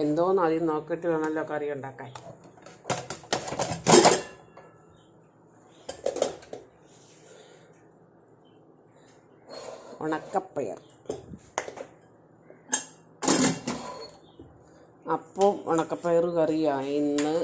എന്തോന്ന് ആദ്യം നോക്കിയിട്ട് വേണമല്ലോ കറി ഉണ്ടാക്കാൻ. ഉണക്കപ്പയർ. അപ്പം ഉണക്കപ്പയർ കറിയാണ് ഇന്ന്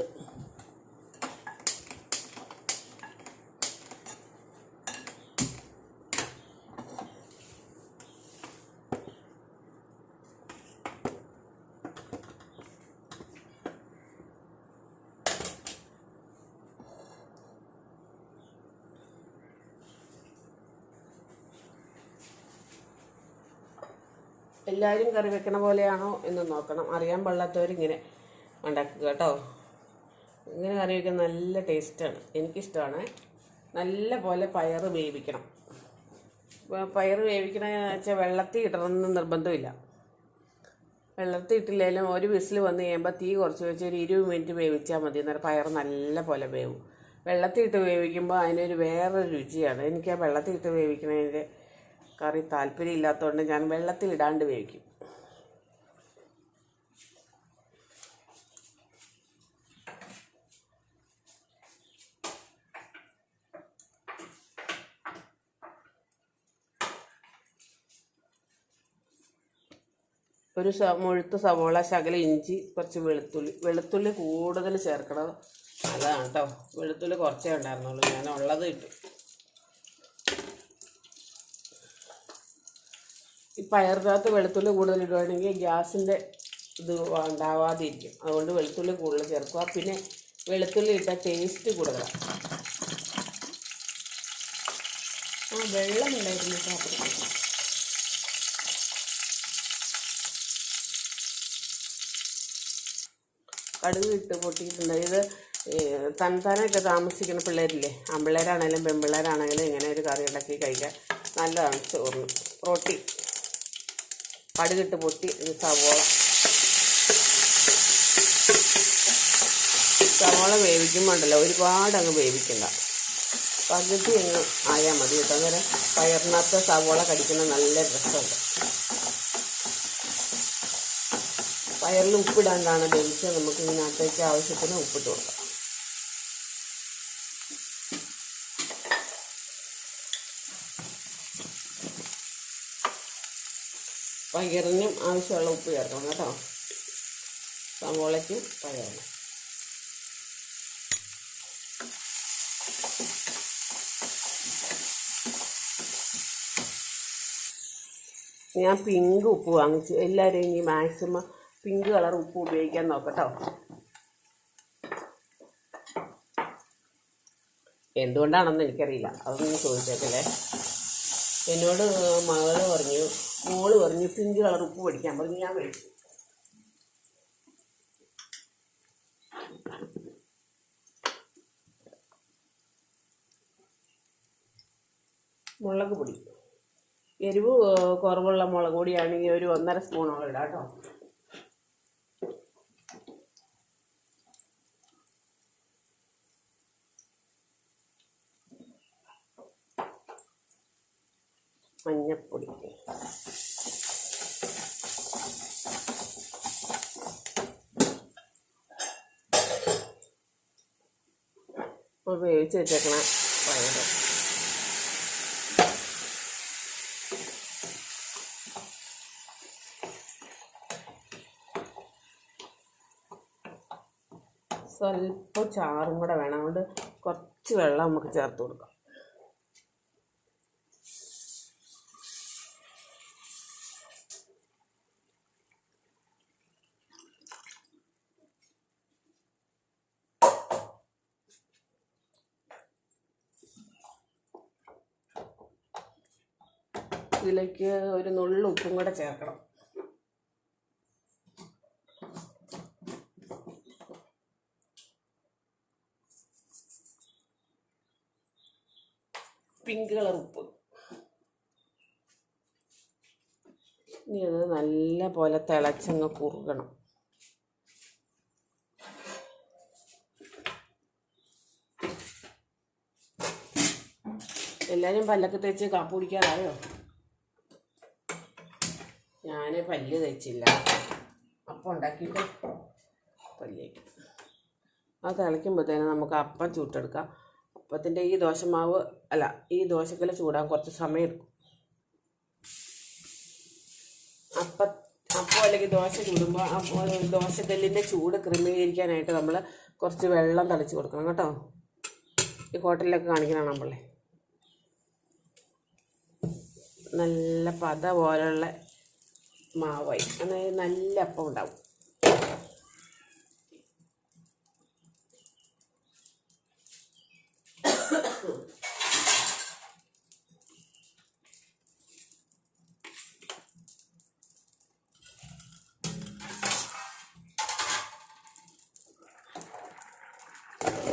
എല്ലാവരും കറി വെക്കണ പോലെയാണോ എന്ന് നോക്കണം. അറിയാൻ പാടില്ലാത്തവരിങ്ങനെ ഉണ്ടാക്കുക കേട്ടോ. ഇങ്ങനെ കറി വെക്കാൻ നല്ല ടേസ്റ്റാണ് എനിക്കിഷ്ടമാണ്. നല്ല പോലെ പയർ വേവിക്കണം. പയർ വേവിക്കണ വെച്ചാൽ വെള്ളത്തിൽ ഇടണമെന്ന് നിർബന്ധമില്ല. വെള്ളത്തിൽ ഇട്ടില്ലെങ്കിലും ഒരു വിസിൽ വന്ന് കഴിയുമ്പോൾ തീ കുറച്ച് വെച്ച് ഒരു ഇരുപത് മിനിറ്റ് വേവിച്ചാൽ മതി. എന്നാൽ പയർ നല്ല പോലെ വേവും. വെള്ളത്തിൽ ഇട്ട് വേവിക്കുമ്പോൾ അതിനൊരു വേറൊരു രുചിയാണ്. എനിക്ക് ആ വെള്ളത്തിൽ ഇട്ട് വേവിക്കണതിന്റെ കറി താല്പര്യം ഇല്ലാത്തതുകൊണ്ട് ഞാൻ വെള്ളത്തിൽ ഇടാണ്ട് വേവിക്കും. ഒരു മുഴുത്ത സവോള ശകല ഇഞ്ചി കുറച്ച് വെളുത്തുള്ളി. വെളുത്തുള്ളി കൂടുതൽ ചേർക്കണം. അതാണ് കേട്ടോ വെളുത്തുള്ളി കുറച്ചേ ഉണ്ടായിരുന്നുള്ളൂ. ഞാൻ ഉള്ളത് ഇട്ടു. പയറിനകത്ത് വെളുത്തുള്ളി കൂടുതൽ ഇടുകയാണെങ്കിൽ ഗ്യാസിന്റെ ഇത് ഉണ്ടാവാതിരിക്കും. അതുകൊണ്ട് വെളുത്തുള്ളി കൂടുതൽ ചേർക്കുക. പിന്നെ വെളുത്തുള്ളി ഇട്ട ടേസ്റ്റ് കൂടുതലാണ് ആ വെള്ളം ഉണ്ടായിരുന്നു പാത്രത്തിൽ കടുക് ഇട്ട് പൊട്ടിയിട്ടുണ്ട്. ഇത് തൻതാനൊക്കെ താമസിക്കുന്ന പിള്ളേരില്ലേ? ആൺപിള്ളേരാണേലും പെൺപിള്ളേരാണെങ്കിലും ഇങ്ങനെ ഒരു കറി ഉണ്ടാക്കി കഴിക്കാൻ നല്ലതാണ് ചോറിന്. പ്രോട്ടീൻ കടുകിട്ട് പൊട്ടി ഇത് സവോള. സവോള വേവിക്കുമ്പോൾ ഉണ്ടല്ലോ ഒരുപാട് അങ്ങ് വേവിക്കണ്ട. പകുതി അങ്ങ് ആയാൽ മതി കേട്ടോ. അന്നേരം പയറിനകത്ത് സവോള കടിക്കുന്ന നല്ല രസമുണ്ട്. പയറിൽ ഉപ്പിടാണ്ടാണ് വേവിച്ചാൽ നമുക്ക് ഇതിനകത്തേക്ക് ആവശ്യത്തിന് ഉപ്പിട്ട് കൊടുക്കാം. പയറിനും ആവശ്യമുള്ള ഉപ്പ് ചേർക്കണം കേട്ടോ. സവോളയ്ക്കും പയറിനും ഞാൻ പിങ്ക് ഉപ്പ് വാങ്ങിച്ചു. എല്ലാവരും ഇനി മാക്സിമം പിങ്ക് കളർ ഉപ്പ് ഉപയോഗിക്കാൻ നോക്കട്ടോ എന്തുകൊണ്ടാണെന്ന് എനിക്കറിയില്ല. അതൊന്നും ചോദിച്ചേക്കല്ലേ. എന്നോട് മകൾ പറഞ്ഞു മോൾ പറഞ്ഞു പിങ്ക് കളർ ഉപ്പ് പഠിക്കാൻ പറഞ്ഞു ഞാൻ മേടിച്ചു. മുളക് പൊടി. എരിവ് കുറവുള്ള മുളക് പൊടിയാണെങ്കിൽ ഒരു ഒന്നര സ്പൂണോളം ഇടാം കേട്ടോ മഞ്ഞപ്പൊടി ഇപ്പോൾ വേവിച്ച് വെച്ചേക്കണ പയറ് സ്വല്പം ചാറും കൂടെ വേണം. അതുകൊണ്ട് കുറച്ച് വെള്ളം നമുക്ക് ചേർത്ത് കൊടുക്കാം. ഇതിലേക്ക് ഒരു നുള്ളു ഉപ്പും കൂടെ ചേർക്കണം. പിങ്ക് കളർ ഉപ്പ്. ഇനി അത് നല്ല പോലെ തിളച്ചങ്ങ് കുറുകണം. എല്ലാവരും പല്ലൊക്കെ തേച്ച് കാപ്പ് കുടിക്കാറായോ? ഞാൻ പല്ല് തേച്ചില്ല. അപ്പം ഉണ്ടാക്കിയിട്ട് പല്ലേക്ക് അത് തിളയ്ക്കുമ്പോഴത്തേനും നമുക്ക് അപ്പം ചൂട്ടെടുക്കാം. അപ്പത്തിന്റെ ഈ ദോശമാവ് അല്ല ഈ ദോശക്കല്ല് ചൂടാൻ കുറച്ച് സമയം എടുക്കും അപ്പ അപ്പം അല്ലെങ്കിൽ ദോശ ചൂടുമ്പോൾ ദോശക്കല്ലിന്റെ ചൂട് ക്രമീകരിക്കാനായിട്ട് നമ്മൾ കുറച്ച് വെള്ളം തളിച്ച് കൊടുക്കണം കേട്ടോ. ഈ ഹോട്ടലിലൊക്കെ കാണിക്കണം നമ്മളെ നല്ല പത പോലുള്ള മാവായി. അതായത് നല്ല അപ്പം ഉണ്ടാവും.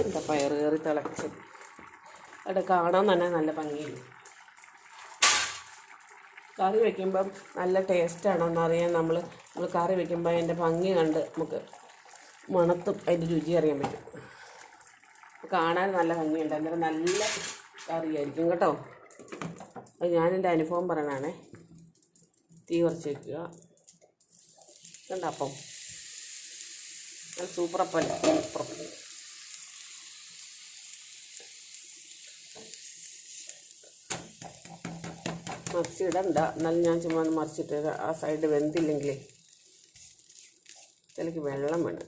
എന്താ പയറ് കയറി തിളച്ച് അവിടെ കാണാൻ തന്നെ നല്ല ഭംഗിയുണ്ട് കറി വെക്കുമ്പം നല്ല ടേസ്റ്റാണോ എന്നറിയാൻ നമ്മൾ നമ്മൾ കറി വെക്കുമ്പോൾ അതിന്റെ ഭംഗി കണ്ട് നമുക്ക് മണത്തും അതിന്റെ രുചി അറിയാൻ പറ്റും. കാണാൻ നല്ല ഭംഗിയുണ്ട്. അന്നേരം നല്ല കറിയായിരിക്കും കേട്ടോ. അത് ഞാനെന്റെ അനുഭവം പറയണാണേ തീ കുറച്ച് വയ്ക്കുക കണ്ട അപ്പം? നല്ല സൂപ്പർ അപ്പം സൂപ്പർ അപ്പം മറിച്ചിടണ്ട എന്നാലും ഞാൻ ചുമ്മാ മറിച്ചിട്ട് ആ സൈഡ് വെന്തില്ലെങ്കിൽ ഇതിലേക്ക് വെള്ളം വേണം.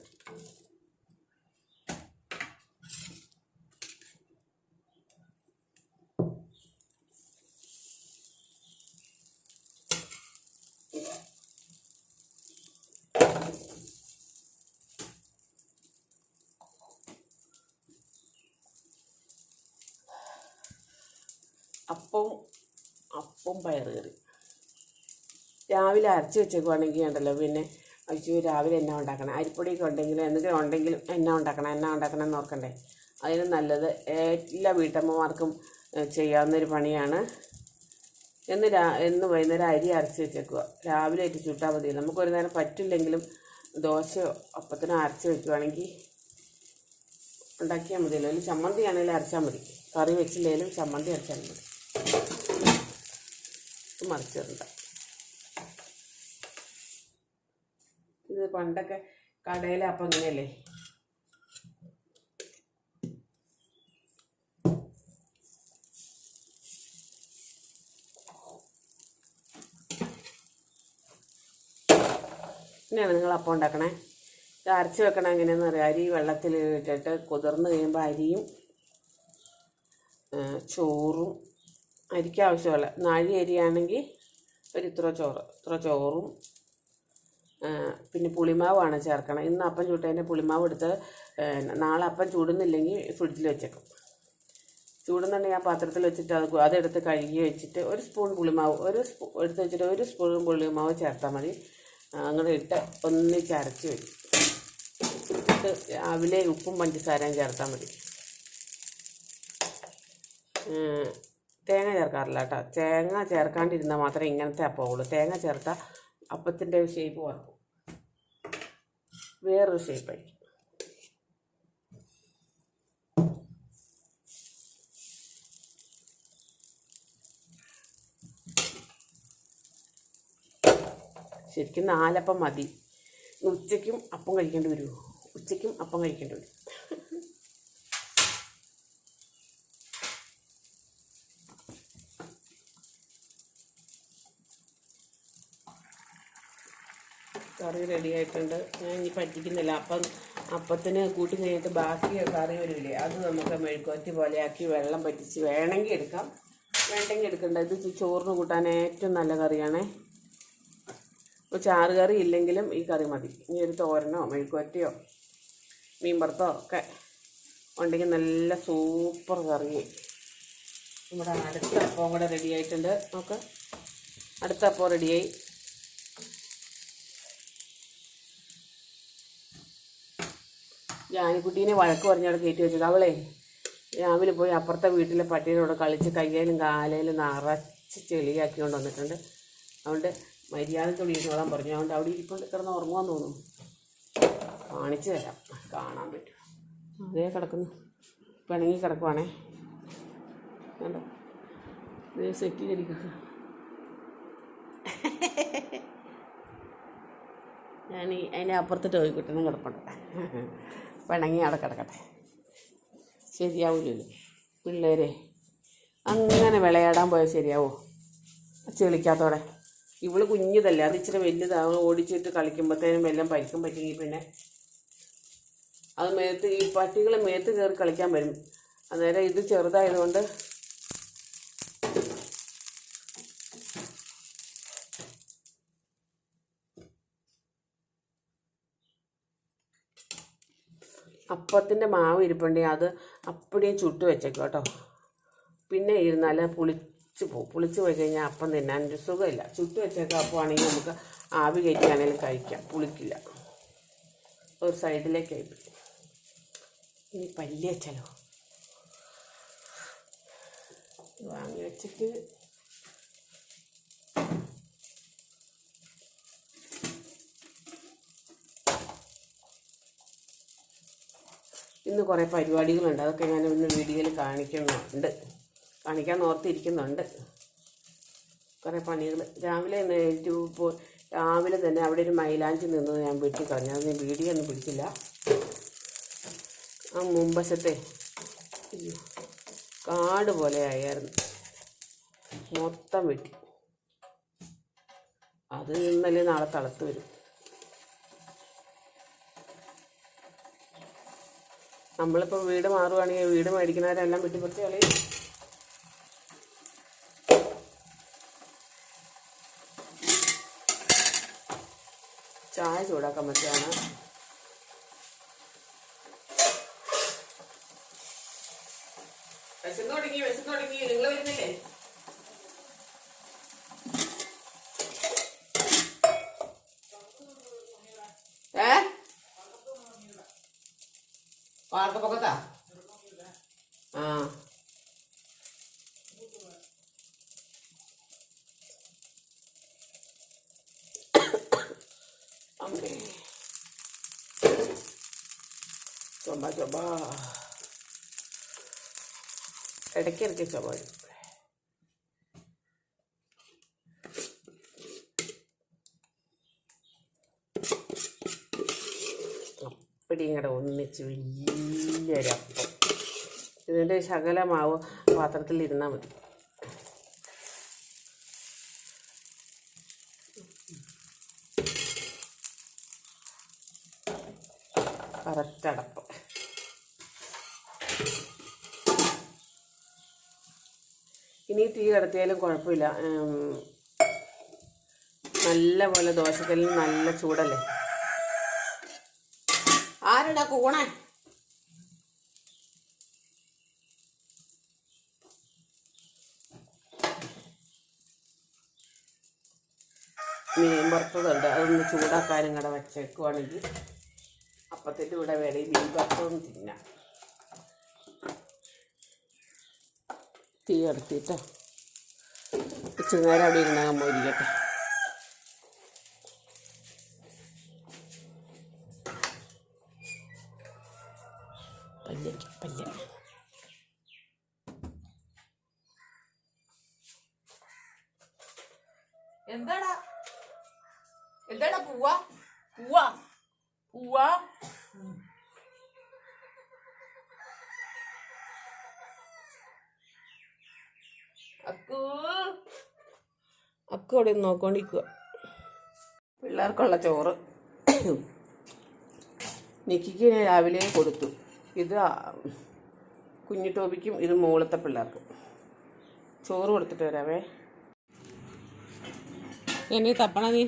അപ്പവും അപ്പം പയറ് കറി. രാവിലെ അരച്ച് വെച്ചേക്കുവാണെങ്കിൽ ഉണ്ടല്ലോ പിന്നെ അയ്യോ രാവിലെ എന്നാ ഉണ്ടാക്കണം? അരിപ്പൊടിയൊക്കെ ഉണ്ടെങ്കിൽ എന്തെങ്കിലും ഉണ്ടെങ്കിലും എന്നാ ഉണ്ടാക്കണം? എന്നാ ഉണ്ടാക്കണം എന്ന് ഓർക്കണ്ടേ? അതിന് നല്ലത് എല്ലാ വീട്ടമ്മമാർക്കും ചെയ്യാവുന്നൊരു പണിയാണ്. എന്ന് രാ എന്ന് വൈകുന്നേരം അരി അരച്ച് വെച്ചേക്കുക രാവിലെ ആയിട്ട് ചുട്ടാൽ മതി. നമുക്കൊരു നേരം പറ്റില്ലെങ്കിലും ദോശയോ അപ്പത്തിനോ അരച്ച് വെക്കുവാണെങ്കിൽ ഉണ്ടാക്കിയാൽ മതിയല്ലോ. അല്ലെങ്കിൽ ചമ്മന്തി ആണെങ്കിലും അരച്ചാൽ മതി. കറി വെച്ചില്ലെങ്കിലും ചമ്മന്തി അരച്ചാൽ മതി. ഇത് മറിച്ചിടണ്ട. ഇത് പണ്ടൊക്കെ കടയിലെ അപ്പം ഇങ്ങനെയല്ലേ? ഇങ്ങനെയാണ് നിങ്ങൾ അപ്പം ഉണ്ടാക്കണേ. ഇത് അരച്ച് വെക്കണം എങ്ങനെയാണെന്ന് പറയാം അരി വെള്ളത്തിൽ ഇട്ടിട്ട് കുതിർന്ന് കഴിയുമ്പോൾ അരിയും ചോറും അരിക്ക് ആവശ്യമുള്ള നാഴി അരിയാണെങ്കിൽ ഒരു ഇത്ര ചോറ് ഇത്ര ചോറും പിന്നെ പുളിമാവാണ് ചേർക്കണം. ഇന്ന് അപ്പം ചൂട്ടതിന്റെ പുളിമാവ് എടുത്ത് നാളെ അപ്പം ചൂടുന്നില്ലെങ്കിൽ ഫ്രിഡ്ജിൽ വെച്ചേക്കും. ചൂടുന്നുണ്ടെങ്കിൽ ആ പാത്രത്തിൽ വെച്ചിട്ട് അത് അതെടുത്ത് കഴുകി വെച്ചിട്ട് ഒരു സ്പൂൺ പുളിമാവ് ഒരു സ്പൂ എടുത്ത് വെച്ചിട്ട് ഒരു സ്പൂൺ പുളിമാവ് ചേർത്താൽ മതി. അങ്ങനെ ഇട്ട് ഒന്നിച്ച് അരച്ച് വയ്ക്കും ഇട്ട് രാവിലെ ഉപ്പും പഞ്ചസാരയും ചേർത്താൽ മതി. തേങ്ങ ചേർക്കാറില്ല കേട്ടോ. തേങ്ങ ചേർക്കാണ്ടിരുന്നാൽ മാത്രമേ ഇങ്ങനത്തെ അപ്പമുള്ളൂ തേങ്ങ ചേർത്താൽ അപ്പത്തിന്റെ ഷേപ്പ് വറക്കും. വേറൊരു ഷേപ്പായിരിക്കും ശരിക്കും നാലപ്പം മതി. ഉച്ചയ്ക്കും അപ്പം കഴിക്കേണ്ടി വരുമോ ഉച്ചയ്ക്കും അപ്പം കഴിക്കേണ്ടി വരും. കറി റെഡി ആയിട്ടുണ്ട്. ഞാൻ ഇനി പറ്റിക്കുന്നില്ല. അപ്പം അപ്പത്തിന് കൂട്ടി കഴിഞ്ഞിട്ട് ബാക്കി കറി വരില്ലേ അത് നമുക്ക് മെഴുക്കുവറ്റി പോലെയാക്കി വെള്ളം പറ്റിച്ച് വേണമെങ്കിൽ എടുക്കാം. വേണ്ടെങ്കിൽ എടുക്കണ്ട. ഇത് ചോറിന് കൂട്ടാൻ ഏറ്റവും നല്ല കറിയാണേ. ഇപ്പോൾ ചാറ് കറി ഇല്ലെങ്കിലും ഈ കറി മതി. ഇനി ഒരു തോരനോ മെഴുക്കുവറ്റിയോ മീൻ വറുത്തോ ഒക്കെ ഉണ്ടെങ്കിൽ നല്ല സൂപ്പർ കറി. നമ്മുടെ അടുത്ത അപ്പം കൂടെ റെഡി ആയിട്ടുണ്ട്. നമുക്ക് അടുത്ത അപ്പം റെഡിയായി ജാനിക്കുട്ടീനെ വഴക്ക് പറഞ്ഞവിടെ കയറ്റി വെച്ചത്. അവളെ രാവിലെ പോയി അപ്പുറത്തെ വീട്ടിലെ പട്ടീനോട് കളിച്ച് കയ്യിലും കാലയിലും നിറച്ച് ചെളിയാക്കിക്കൊണ്ട് വന്നിട്ടുണ്ട്. അതുകൊണ്ട് മര്യാദത്തോടെ ഇരുന്നോളാൻ പറഞ്ഞു. അതുകൊണ്ട് അവിടെ ഇരിക്കൊണ്ട് കിടന്ന് ഉറങ്ങുവാൻ തോന്നുന്നു. കാണിച്ചു തരാം. കാണാൻ പറ്റും. അതേ കിടക്കുന്നു. പിണങ്ങി കിടക്കുവാണേ. കണ്ടോ? ഇതേ സെറ്റ് ചെയ്തിരിക്കുക ഞാൻ അതിന്റെ അപ്പുറത്ത് ടോയ്ക്കുട്ടനും കിടപ്പുണ്ട്. പിണങ്ങി അവിടെ കിടക്കട്ടെ. ശരിയാവില്ലല്ലോ പിള്ളേരെ അങ്ങനെ വിളയാടാൻ പോയാൽ ശരിയാവോ? ചെളിക്കാത്തോടെ ഇവൾ കുഞ്ഞിതല്ലേ അത് ഇച്ചിരി വലുതാണ് ഓടിച്ചിട്ട് കളിക്കുമ്പോഴത്തേനും എല്ലാം പരിക്കും പറ്റുമെങ്കിൽ പിന്നെ അത് മേത്ത് ഈ പട്ടികൾ മേത്ത് കയറി കളിക്കാൻ വരും. അന്നേരം ഇത് ചെറുതായതുകൊണ്ട് അപ്പത്തിന്റെ മാവ് ഇരിപ്പുണ്ടെ അത് അപ്പടിയും ചുട്ട് വെച്ചേക്കും കേട്ടോ. പിന്നെ ഇരുന്നാൽ പുളിച്ച് പോകും പുളിച്ച് പോയി കഴിഞ്ഞാൽ അപ്പം തിന്നാൻ ഒരു സുഖമില്ല. ചുട്ട് വെച്ചേക്കാം അപ്പമാണെങ്കിൽ നമുക്ക് ആവി കയറ്റിയാണെങ്കിലും കഴിക്കാം. പുളിക്കില്ല. ഒരു സൈഡിലേക്ക് ആയിപ്പോയി ഇനി പല്ലി വെച്ചാലോ? വാങ്ങി വെച്ചിട്ട് ഇന്ന് കുറേ പരിപാടികളുണ്ട്. അതൊക്കെ ഞാൻ ഇന്ന് വീഡിയോയിൽ കാണിക്കുന്നുണ്ട്. കാണിക്കാൻ ഓർത്തിരിക്കുന്നുണ്ട്. കുറേ പണികൾ രാവിലെ രാവിലെ തന്നെ അവിടെ ഒരു മൈലാഞ്ചി നിന്നത് ഞാൻ വീട്ടിൽ കളഞ്ഞു. അത് ഞാൻ വീഡിയോ ഒന്നും പിടിച്ചില്ല. ആ മുമ്പശത്തെ കാട് പോലെ ആയിരുന്നു മൊത്തം വെട്ടി. അത് ഇന്നലെ നാളെ തളത്ത് വരും. നമ്മളിപ്പോൾ വീട് മാറുവാണെങ്കിൽ വീട് മേടിക്കുന്നവരെല്ലാം വെട്ടിപ്പറിച്ച് കളി ചായ ചൂടാക്കാൻ പറ്റുകയാണ് വിശന്നു തുടങ്ങി വിശന്നു തുടങ്ങി. നിങ്ങൾ വരുന്നില്ലേ ഏ വാർത്തപ്പൊക്കത്താ ആ അമ്മേ ചുമ ചുമ ഇടയ്ക്കിടയ്ക്ക് ചുമ വരും. അപ്പടിയും ഒന്നിച്ച് വലിയൊരപ്പം ഇതിന്റെ ശകലമാവ് പാത്രത്തിൽ ഇരുന്നാൽ മതി. കറക്റ്റ് അടപ്പം. ഇനി തീ കിടത്തിയാലും കുഴപ്പമില്ല. നല്ല പോലെ ദോശക്കല്ലിന് നല്ല ചൂടല്ലേ? ആരടാ കൂണേ? മീൻ വറുത്തതുണ്ട്. അതൊന്ന് ചൂടാക്കാനും കൂടെ വെച്ചേക്കുവാണെങ്കിൽ അപ്പത്തിന്റെ കൂടെ വേണമെങ്കിൽ മീൻ പറത്തൊന്നും തിന്നാം. തീ എടുത്തിട്ട് ഉച്ചനേരം നേരം അവിടെ ഇരുന്നാൽ മോരിക്കട്ടെ പല്ലേക്ക് അക്കു. അക്കു അവിടെ നോക്കോണ്ടിരിക്കുക പിള്ളേർക്കുള്ള ചോറ് നിക്കിക്ക് ഞാൻ രാവിലെ കൊടുത്തു. ഇത് കുഞ്ഞു ടോബിക്കും ഇത് മുകളത്തെ പിള്ളേർക്കും. ചോറ് കൊടുത്തിട്ട് വരാവേ. എന്നെ തപ്പണ നീ.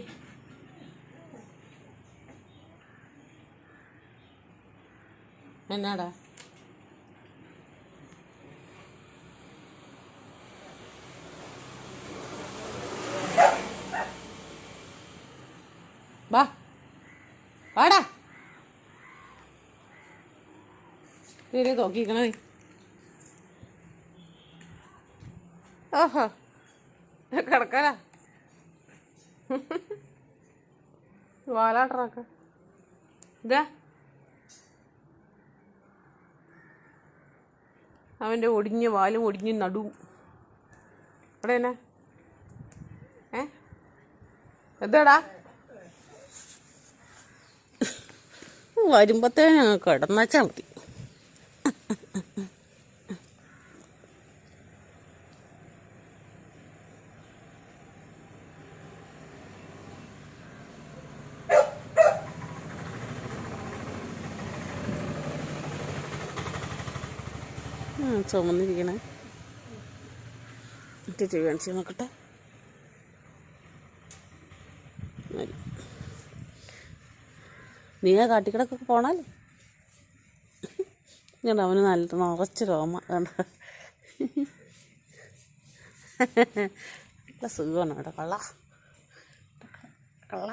എന്നാടാ വാ വാടാ ഇതിനെ നോക്കിക്കണേ. ഓഹോ കിടക്കാനാ. വാലാട്ടറാക്ക. ഇതാ. അവന്റെ ഒടിഞ്ഞ വാലും ഒടിഞ്ഞ് നടുവും അവിടെ എന്നാ? ഏ? എന്താടാ? വരുമ്പത്തേനും കിടന്നാച്ചാൽ മതി. ചുമന്നിരിക്കണേ. ചെവി കാണിച്ച് നോക്കട്ടെ. നീ ആ കാട്ടിക്കിടക്കൊക്കെ പോണല്ലേ? കണ്ട അവന് നല്ല നിറച്ച് രോമ കണ്ട? നല്ല സുഖമാണ് കേട്ടോ കള്ള. കള്ള.